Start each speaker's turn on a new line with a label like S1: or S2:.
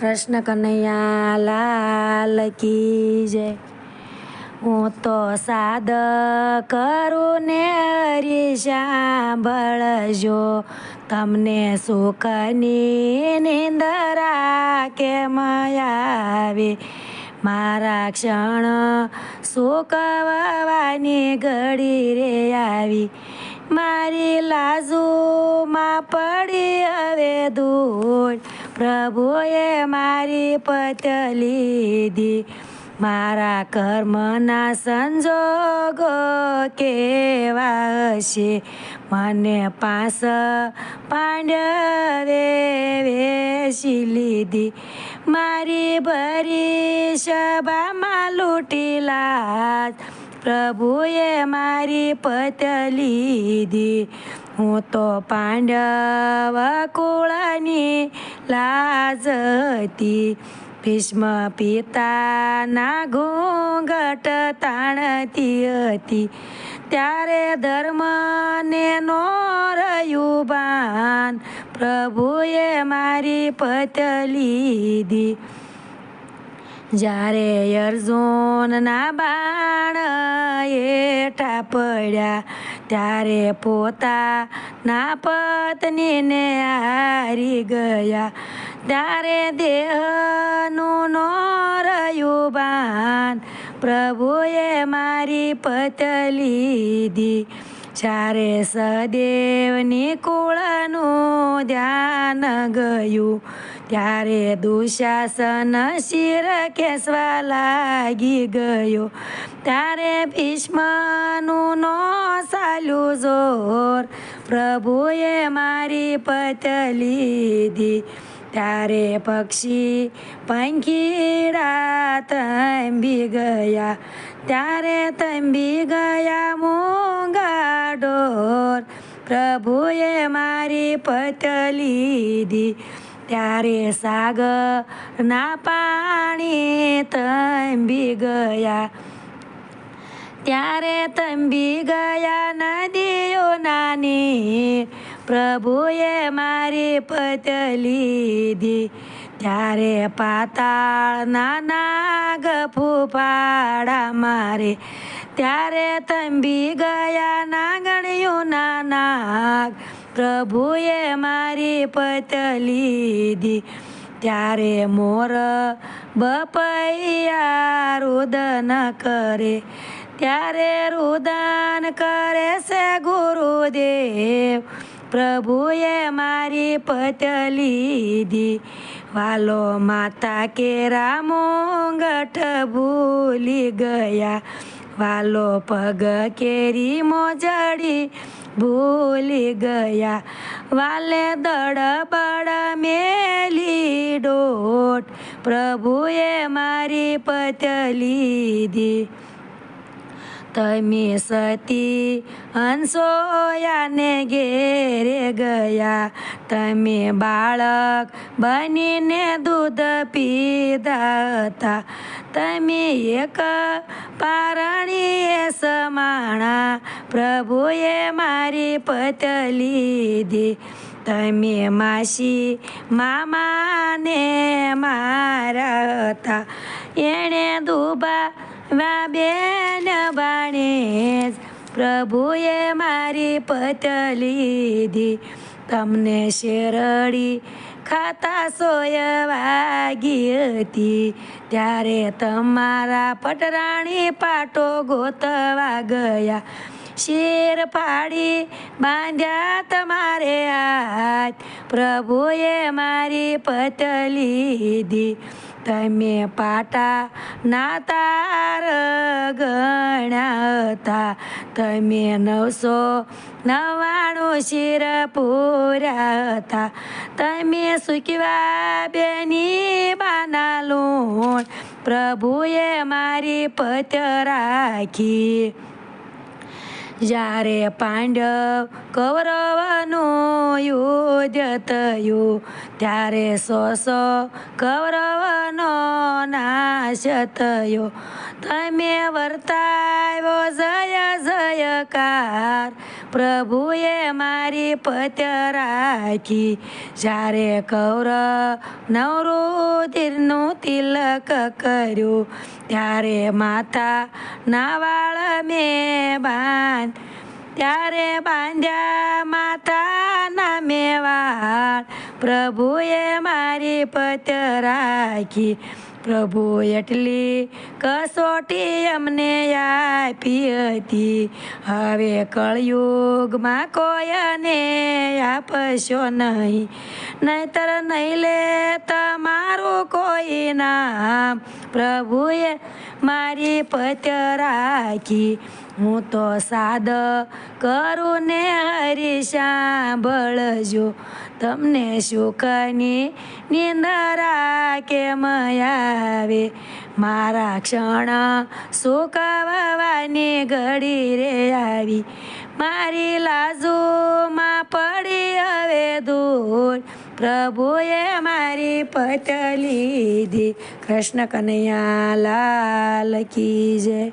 S1: કૃષ્ણ કનૈયા લાલ કી જય. હું તો સાદ કરું ને હરી સાંભળજો. તમને સુખની નિંદરા કેમ આવે મારા ક્ષણ સુકવવાની ઘડી રે આવી. મારી લાજુમાં પડી હવે ધૂળ. પ્રભુએ મારી પત લીધી મારા કર્મના સંજોગો કેવા હશે? મને પાસ પાંડવે વેશી લીધી. મારી ભરી સભામાં લૂંટીલા પ્રભુએ મારી પત લીધી. હું તો પાંડવ કુળની લાજ હતી ભીષ્મ પિતાના ઘૂંઘટ તાણતી હતી ત્યારે ધર્મને નો રહ્યું બાન પ્રભુએ મારી પત લીધી જ્યારે અર્જુનના બાણ એઠા પડ્યા, ત્યારે પોતાના પત્નીને હારી ગયા. ત્યારે દેહનું નો રહ્યું બાન પ્રભુએ મારી પત લીધી. ચારે સદેવની કુળનું ધ્યાન ગયું. ત્યારે દુશાસન શિર કેસવા લાગી ગયો. ત્યારે ભીષ્મનું નો ચાલ્યું જોર. પ્રભુએ મારી પત લીધી. ત્યારે પક્ષી પંખીડા તંબી ગયા. ત્યારે તંબી ગયા મૂંગા ડોર પ્રભુએ મારી પત લીધી. ત્યારે સાગરના પાણી તંબી ગયા. ત્યારે તંબી ગયા નદીઓ નાની. પ્રભુએ મારી પત લીધી. ત્યારે પાતાળના નાગ ફૂફાડા મારે ત્યારે તંબી ગયા નાગણીઓના નાગ પ્રભુએ મારી પત લીધી. ત્યારે મોર બપૈયા રુદન કરે. ત્યારે રુદન કરે છે ગુરુદેવ. પ્રભુએ મારી પત લીધી. વાલો માતા કેરા મોંગઠ ભૂલી ગયા. વાલો પગ કેરી મોજડી ભૂલી ગયા. વાલે દડ બડ મેલી ડોટ. પ્રભુએ મારી પતલી દી તમે સતી હંસોયાને ઘેરે ગયા. તમે બાળક બનીને દૂધ પીધા હતા. તમે એક પારણીએ સમાણા પ્રભુએ મારી પત લીધી. તમે માસી મામાને મારા હતા એણે દુબા વા બેન બાણે પ્રભુએ મારી પત લીધી. તમને શેરડી ખાતા સોય વાગી હતી ત્યારે તમારા પટરાણી પાટો ગોતવા ગયા. શેર ફાડી બાંધ્યા તમારે હાથ. પ્રભુએ મારી પત લીધી. તમે પાટા ના તાર ગણ્યા હતા તમે નવસો નવ્વાણું શિર પૂર્યા હતા તમે સુકવા બેની બાના લોણ પ્રભુએ મારી પત રાખી. જ્યારે પાંડવ કૌરવનું યુદ્ધ થયું, ત્યારે સો સો કૌરવનો નાશ થયો. તમે વર્તાવ્યો જય જયકાર પ્રભુએ મારી પત્ય રાખી. જ્યારે કૌરવ નવરુધિરનું તિલક કર્યું, ત્યારે માથા ના વાળ મેં બાંધ, ત્યારે બાંધ્યા માતાના મેવાળ. પ્રભુએ મારી પત્ય રાખી પ્રભુ એટલી કસોટી અમને આપી હતી. હવે કળયુગમાં કોઈને આપશો નહીં. નહીતર નહીં લે તમારું કોઈ નામ. પ્રભુએ મારી પત્ય રાખી. હું તો સાદ કરું ને હરી સાંભળજો. તમને સુખની નિંદરા કેમ આવે? મારા ક્ષણ સુકવવાની ઘડી રે આવી. મારી લાજુમાં પડી હવે દૂર પ્રભુએ મારી પત લીધી. કૃષ્ણ કનૈયા લાલ કી જય.